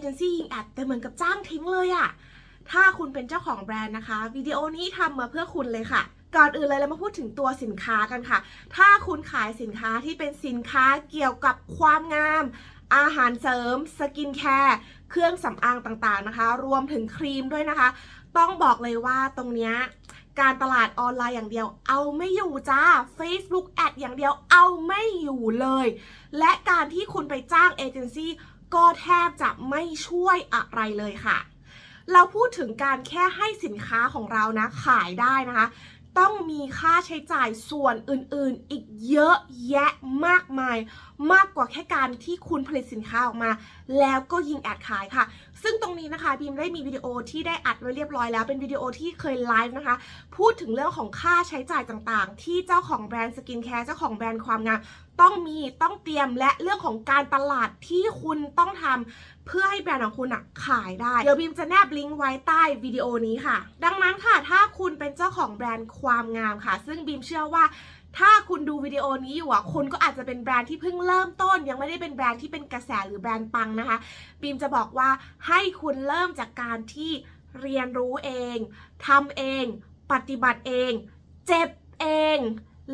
เจนซี่ยิงแอดแต่เหมือนกับจ้างทิ้งเลยอะถ้าคุณเป็นเจ้าของแบรนด์นะคะ วิดีโอนี้ทำมาเพื่อคุณเลยค่ะ ก่อนอื่นเลยเรามาพูดถึงตัวสินค้ากันค่ะ ถ้าคุณขายสินค้าที่เป็นสินค้าเกี่ยวกับความงาม อาหารเสริม สกินแคร์เครื่องสำอางต่างๆนะคะ รวมถึงครีมด้วยนะคะ ต้องบอกเลยว่าตรงเนี้ยการตลาดออนไลน์อย่างเดียว เอาไม่อยู่จ้า Facebook แอดอย่างเดียวเอาไม่อยู่เลย และการที่คุณไปจ้างเอเจนซี่ ก็แทบจะไม่ช่วยอะไรเลยค่ะ เราพูดถึงการแค่ให้สินค้าของเรานะขายได้นะคะ ต้องมีค่าใช้จ่ายส่วนอื่นๆ อีกเยอะแยะมากมาย มากกว่าแค่การที่คุณผลิตสินค้าออกมา แล้วก็ยิงแอดขายค่ะ ซึ่งตรงนี้นะคะบีมได้มีวิดีโอที่ได้อัดไว้เรียบร้อยแล้ว เป็นวิดีโอที่เคยไลฟ์นะคะ พูดถึงเรื่องของค่าใช้จ่ายต่างๆ ที่เจ้าของแบรนด์สกินแคร์เจ้าของแบรนด์ความงามต้องมีต้องเตรียมและเรื่องของการตลาดที่คุณต้องทำเพื่อให้แบรนด์ของคุณอะขายได้ เดี๋ยวบีมจะแนบลิงก์ไว้ใต้วิดีโอนี้ค่ะ ดังนั้นค่ะถ้าคุณเป็นเจ้าของแบรนด์ความงามค่ะ ซึ่งบีมเชื่อว่า ถ้าคุณดูวิดีโอนี้อยู่อะคุณก็อาจจะเป็นแบรนด์ที่เพิ่งเริ่มต้น ยังไม่ได้เป็นแบรนด์ที่เป็นกระแสหรือแบรนด์ปังนะคะบีมจะบอกว่าให้คุณเริ่มจากการที่เรียนรู้เองทำเอง ปฏิบัติเอง เจ็บเอง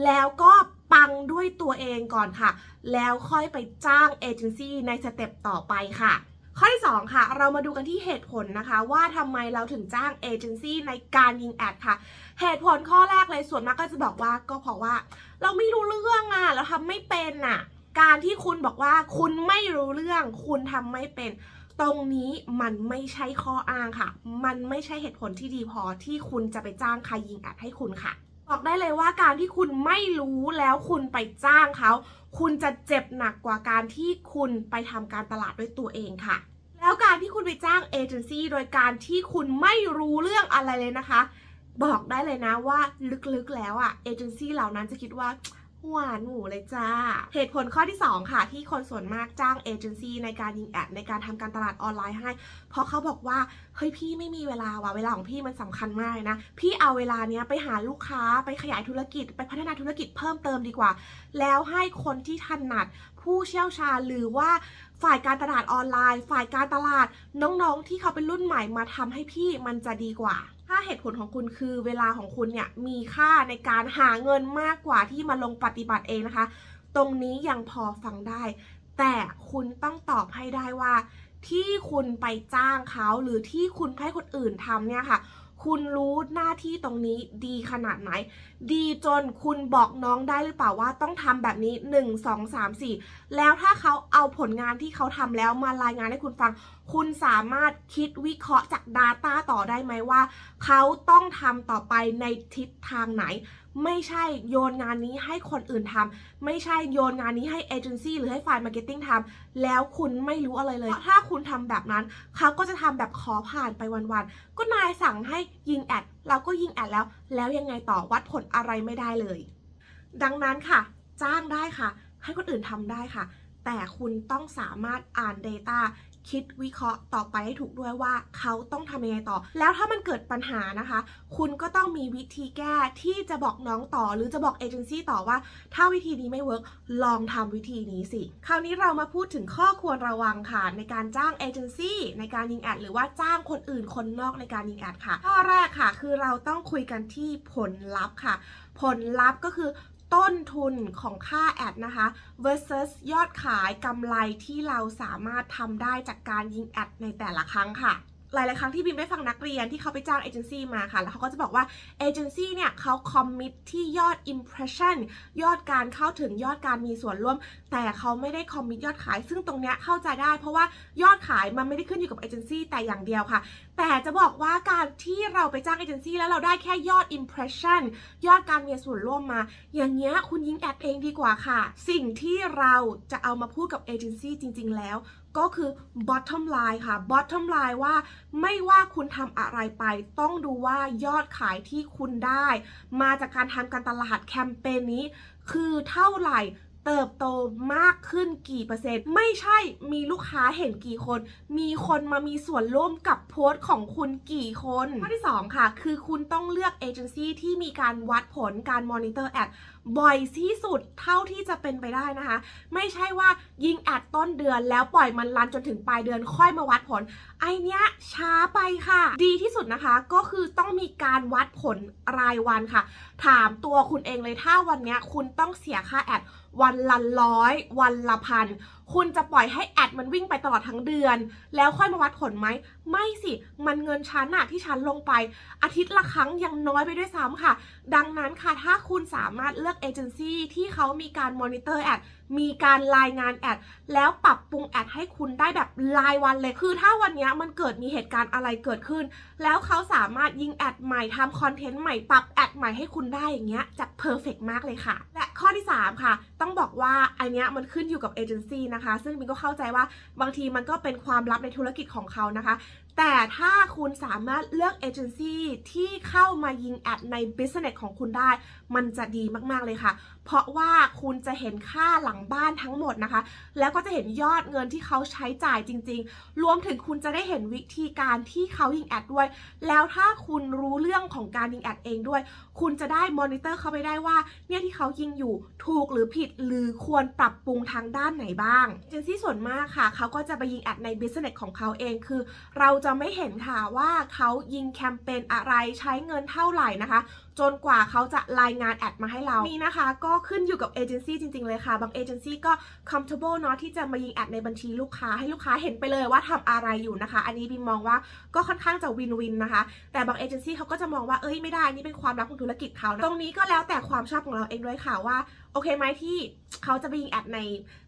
แล้วก็ปังด้วยตัวเองก่อนค่ะ แล้วค่อยไปจ้างเอเจนซี่ในสเต็ปต่อไปค่ะ ข้อที่ 2 ค่ะ เรามาดูกันที่เหตุผลนะคะ ว่าทำไมเราถึงจ้างเอเจนซี่ในการยิงแอดค่ะ เหตุผลข้อแรกเลยส่วนมากก็จะบอกว่าก็เพราะว่า เราไม่รู้เรื่องอะเราทำไม่เป็นอะ การที่คุณบอกว่าคุณไม่รู้เรื่อง คุณทำไม่เป็น ตรงนี้มันไม่ใช่ข้ออ้างค่ะ มันไม่ใช่เหตุผลที่ดีพอที่คุณจะไปจ้างใครยิงแอดให้คุณค่ะ บอกได้เลยว่าการที่คุณไม่รู้แล้วคุณไปจ้างเขา คุณจะเจ็บหนักกว่าการที่คุณไปทำการตลาดด้วยตัวเองค่ะ แล้วการที่คุณไปจ้างเอเจนซี่โดยการที่คุณไม่รู้เรื่องอะไรเลยนะคะ บอกได้เลยนะว่าลึกๆแล้วอะเอเจนซี่เหล่านั้นจะคิดว่า หวานหมูเลยจ้า เหตุผลข้อที่ 2 ค่ะ ที่คนส่วนมากจ้างเอเจนซี่ในการยิงแอดในการทำการตลาดออนไลน์ให้ เพราะเขาบอกว่า เฮ้ยพี่ไม่มีเวลาว่ะเวลาของพี่มันสำคัญมากเลยนะ พี่เอาเวลาเนี้ยไปหาลูกค้าไปขยายธุรกิจ ไปพัฒนาธุรกิจเพิ่มเติมดีกว่า แล้วให้คนที่ถนัดผู้เชี่ยวชาญหรือว่าฝ่ายการตลาดออนไลน์ ฝ่ายการตลาดน้องๆ ที่เขาเป็นรุ่นใหม่มาทำให้พี่มันจะดีกว่า ถ้าเหตุผลของคุณคือเวลาของคุณเนี่ยมีค่าในการหาเงินมากกว่าที่มาลงปฏิบัติเองนะคะ ตรงนี้ยังพอฟังได้ แต่คุณต้องตอบให้ได้ว่า ที่คุณไปจ้างเขาหรือที่คุณให้คนอื่นทำเนี่ยค่ะ คุณรู้หน้าที่ตรงนี้ดีขนาดไหน ดีจนคุณบอกน้องได้หรือเปล่าว่าต้องทำแบบนี้ 1 2 3 4 แล้วถ้าเขาเอาผลงานที่เขาทำแล้วมารายงานให้คุณฟัง คุณสามารถคิดวิเคราะห์จาก Data ต่อได้ไหมว่า เขาต้องทำต่อไปในทิศทางไหน ไม่ใช่โยนงานนี้ให้คนอื่นทำไม่ใช่โยนงานนี้ให้เอเจนซี่หรือให้ฝ่ายมาร์เก็ตติ้งทำแล้วคุณไม่รู้อะไรเลย ถ้าคุณทำแบบนั้น เขาก็จะทำแบบขอผ่านไปวันๆ ก็นายสั่งให้ยิงแอดเราก็ยิงแอดแล้ว แล้วยังไงต่อวัดผลอะไรไม่ได้เลย ดังนั้นค่ะ จ้างได้ค่ะ ให้คนอื่นทำได้ค่ะ แต่คุณต้องสามารถอ่าน Data คิดวิเคราะห์ต่อไปให้ถูกด้วยว่าเขาต้องทำยังไงต่อ แล้วถ้ามันเกิดปัญหานะคะ คุณก็ต้องมีวิธีแก้ที่จะบอกน้องต่อ หรือจะบอกเอเจนซี่ต่อว่า ถ้าวิธีนี้ไม่เวิร์กลองทำวิธีนี้สิ คราวนี้เรามาพูดถึงข้อควรระวังค่ะ ในการจ้างเอเจนซี่ในการยิงแอดหรือว่าจ้างคนอื่นคนนอกในการยิงแอดค่ะ ข้อแรกค่ะ คือเราต้องคุยกันที่ผลลัพธ์ค่ะ ผลลัพธ์ก็คือ ต้นทุนของค่าแอดนะคะ versus ยอดขายกำไรที่เราสามารถทำได้จากการยิงแอดในแต่ละครั้งค่ะหลาย ๆ ครั้งที่บิมได้ฟังนักเรียนที่เขาไปจ้างเอเจนซี่มาค่ะ แล้วเขาก็จะบอกว่าเอเจนซี่เนี่ยเขาคอมมิตที่ยอด impression ยอดการเข้าถึงยอดการมีส่วนร่วม แต่เขาไม่ได้คอมมิตยอดขาย ซึ่งตรงเนี้ยเข้าใจได้ เพราะว่ายอดขายมันไม่ได้ขึ้นอยู่กับเอเจนซี่แต่อย่างเดียวค่ะแต่จะบอกว่าการที่เราไปจ้างเอเจนซี่แล้วเราได้แค่ยอด impression ยอดการมีส่วนร่วมมา อย่างเงี้ยคุณยิงแอดเองดีกว่าค่ะ สิ่งที่เราจะเอามาพูดกับเอเจนซี่จริง ๆ แล้วก็คือ bottom line ค่ะ bottom line ว่าไม่ว่าคุณทำอะไรไป ต้องดูว่ายอดขายที่คุณได้ มาจากการทำการตลาดแคมเปญนี้ คือเท่าไหร่ เติบโตมากขึ้นกี่เปอร์เซ็นต์ ไม่ใช่มีลูกค้าเห็นกี่คน มีคนมามีส่วนร่วมกับโพสต์ของคุณกี่คนข้อที่ 2 ค่ะ คือคุณต้องเลือกเอเจนซี่ที่มีการวัดผลการมอนิเตอร์แอดบ่อยที่สุดเท่าที่จะเป็นไปได้นะคะ ไม่ใช่ว่ายิงแอดต้นเดือนแล้วปล่อยมันรันจนถึงปลายเดือนค่อยมาวัดผล ไอเนี้ยช้าไปค่ะ ดีที่สุดนะคะก็คือต้องมีการวัดผลรายวันค่ะ ถามตัวคุณเองเลยถ้าวันเนี้ยคุณต้องเสียค่าแอด วันละร้อยวันละพัน คุณจะปล่อยให้แอดมันวิ่งไปตลอดทั้งเดือน แล้วค่อยมาวัดผลไหม ไม่สิ มันเงินชั้นอะที่ชั้นลงไป อาทิตย์ละครั้งยังน้อยไปด้วยซ้ำค่ะ ดังนั้นค่ะ ถ้าคุณสามารถเลือกเอเจนซี่ที่เขามีการมอนิเตอร์แอด มีการรายงานแอด แล้วปรับปรุงแอดให้คุณได้แบบรายวันเลย คือถ้าวันนี้มันเกิดมีเหตุการณ์อะไรเกิดขึ้น แล้วเขาสามารถยิงแอดใหม่ทำคอนเทนต์ใหม่ปรับแอดใหม่ให้คุณได้อย่างเงี้ยจะเพอร์เฟกมากเลยค่ะ และข้อที่ 3 ค่ะ ต้องบอกว่าอันเนี้ยมันขึ้นอยู่กับเอเจนซี่นะคะซึ่งมินก็เข้าใจว่าบางทีมันก็เป็นความลับในธุรกิจของเขานะคะแต่ถ้าคุณสามารถเลือกเอเจนซี่ที่เข้ามายิงแอดใน business ของคุณได้ มันจะดีมากๆเลยค่ะ เพราะว่าคุณจะเห็นค่าหลังบ้านทั้งหมดนะคะ แล้วก็จะเห็นยอดเงินที่เขาใช้จ่ายจริง ๆ รวมถึงคุณจะได้เห็นวิธีการที่เขายิงแอดด้วย แล้วถ้าคุณรู้เรื่องของการยิงแอดเองด้วย คุณจะได้มอนิเตอร์เข้าไปได้ว่า เนี่ยที่เขายิงอยู่ถูกหรือผิดหรือควรปรับปรุงทางด้านไหนบ้างเอเจนซี่ส่วนมากค่ะ เขาก็จะไปยิงแอดใน business ของเขาเองคือเราจะไม่เห็นค่ะว่าเขายิงแคมเปญอะไรใช้เงินเท่าไหร่นะคะจนกว่าเขาจะรายงานแอดมาให้เรา นี่นะคะ ก็ขึ้นอยู่กับเอเจนซี่จริง ๆ เลยค่ะ บางเอเจนซี่ก็ comfortable เนาะที่จะมายิงแอดในบัญชีลูกค้าให้ลูกค้าเห็นไปเลยว่าทำอะไรอยู่นะคะ อันนี้บิมมองว่าก็ค่อนข้างจะวินวินนะคะ แต่บางเอเจนซี่เขาก็จะมองว่าเอ้ยไม่ได้นี่เป็นความลับของธุรกิจเขานะตรงนี้ก็แล้วแต่ความชอบของเราเองด้วยค่ะว่าโอเคไหมที่เขาจะไปยิงแอดใน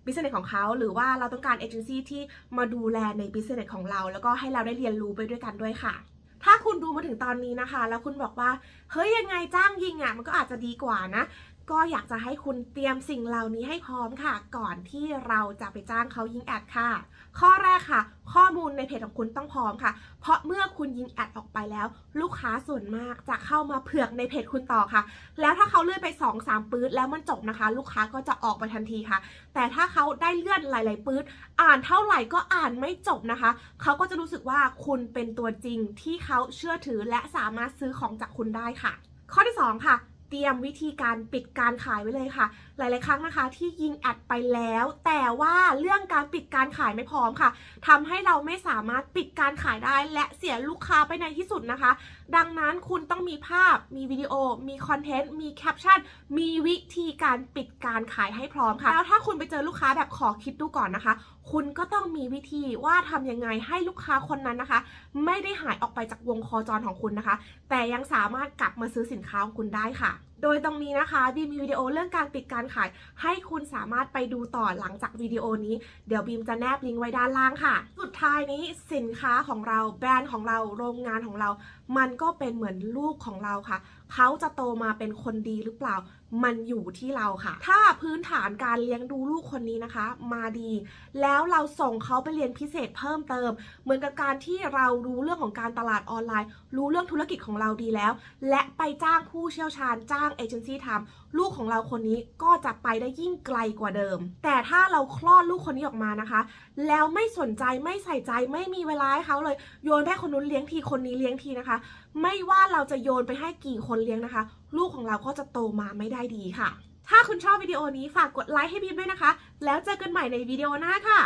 business ของเขา หรือว่าเราต้องการเอเจนซี่ที่มาดูแลใน business ของเรา แล้วก็ให้เราได้เรียนรู้ไปด้วยกันด้วยค่ะ ถ้าคุณดูมาถึงตอนนี้นะคะ แล้วคุณบอกว่า เฮ้ยยังไงจ้างยิงอะ มันก็อาจจะดีกว่านะ ก็อยากจะให้คุณเตรียมสิ่งเหล่านี้ให้พร้อมค่ะ ก่อนที่เราจะไปจ้างเขายิงแอดค่ะ ข้อแรกค่ะ ข้อมูลในเพจของคุณต้องพร้อมค่ะ เพราะเมื่อคุณยิงแอดออกไปแล้ว ลูกค้าส่วนมากจะเข้ามาเผือกในเพจคุณต่อค่ะ แล้วถ้าเขาเลื่อนไป 2 3 ปื๊ดแล้วมันจบนะคะ ลูกค้าก็จะออกไปทันทีค่ะ แต่ถ้าเขาได้เลื่อนหลาย ๆ ปื๊ดอ่านเท่าไหร่ก็อ่านไม่จบนะคะ เขาก็จะรู้สึกว่าคุณเป็นตัวจริงที่เขาเชื่อถือและสามารถซื้อของจากคุณได้ค่ะ ข้อที่ 2 ค่ะ ตรียมวิธีการปิดการขายไว้เลยค่ะ หลาย ๆ ครั้งนะคะที่ยิงแอดไปแล้ว แต่ว่าเรื่องการปิดการขายไม่พร้อมค่ะทำให้เราไม่สามารถปิดการขายได้และเสียลูกค้าไปในที่สุดนะคะดังนั้นคุณต้องมีภาพ มีวิดีโอ มีคอนเทนต์ มีแคปชั่น มีวิธีการปิดการขายให้พร้อมค่ะ แล้วถ้าคุณไปเจอลูกค้าแบบขอคิดดูก่อนนะคะ คุณก็ต้องมีวิธีว่าทำยังไงให้ลูกค้าคนนั้นนะคะ ไม่ได้หายออกไปจากวงคอจรของคุณนะคะ แต่ยังสามารถกลับมาซื้อสินค้าของคุณได้ค่ะโดยตรงนี้นะคะบีมมีวิดีโอเรื่องการปิดการขาย ให้คุณสามารถไปดูต่อหลังจากวิดีโอนี้ เดี๋ยวบีมจะแนบลิงก์ไว้ด้านล่างค่ะ สุดท้ายนี้สินค้าของเราแบรนด์ของเราโรงงานของเรา มันก็เป็นเหมือนลูกของเราค่ะเขาจะโตมาเป็นคนดีหรือเปล่า มันอยู่ที่เราค่ะ ถ้าพื้นฐานการเลี้ยงดูลูกคนนี้นะคะ มาดี แล้วเราส่งเขาไปเรียนพิเศษเพิ่มเติม เหมือนกับการที่เรารู้เรื่องของการตลาดออนไลน์ รู้เรื่องธุรกิจของเราดีแล้ว และไปจ้างผู้เชี่ยวชาญจ้างเอเจนซี่ทำลูกของเราคนนี้ก็จะไปได้ยิ่งไกลกว่าเดิม แต่ถ้าเราคลอดลูกคนนี้ออกมานะคะ แล้วไม่สนใจไม่ใส่ใจไม่มีเวลาให้เขาเลยโยนไปให้คนนู้นเลี้ยงทีคนนี้เลี้ยงทีนะคะ ไม่ว่าเราจะโยนไปให้กี่คนคนเลี้ยงนะคะ ลูกของเราก็จะโตมาไม่ได้ดีค่ะ ถ้าคุณชอบวิดีโอนี้ฝากกดไลค์ให้บีมด้วยนะคะ แล้วเจอกันใหม่ในวิดีโอหน้าค่ะ